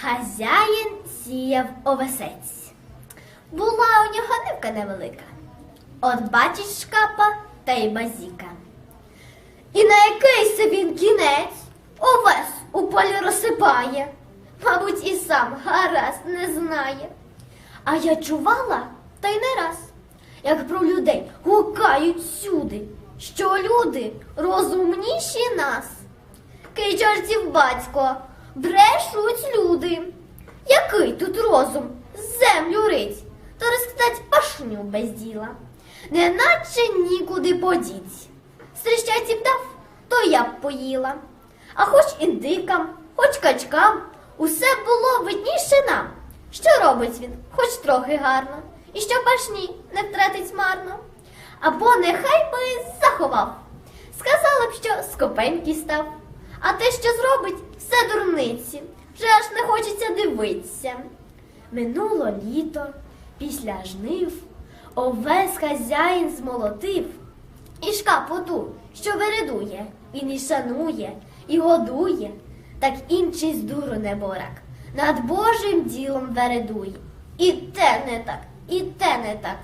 Хазяїн сіяв овесець. Була у нього нивка невелика. От бачить шкапа та й базіка. І на який це він кінець овес у полі розсипає. Мабуть, і сам гаразд не знає. А я чувала, та й не раз, як про людей гукають сюди, що люди розумніші нас. Кий чортів батько, брешуть люди. Який тут розум землю рить, то розкидать пашню без діла, неначе нікуди подіть. Стріщатів дав, то я б поїла. А хоч індикам, хоч качкам, усе було видніше нам. Що робить він, хоч трохи гарно, і що пашні не втратить марно. Або нехай би заховав. Сказала б, що скопенький став. А те, що зробить, все вже аж не хочеться дивитися. Минуло літо, після жнив, овес хазяїн змолотив, і шкапу ту, що вередує, він і шанує, і годує, так інший з дуру неборак, над Божим ділом вередує. І те не так, і те не так,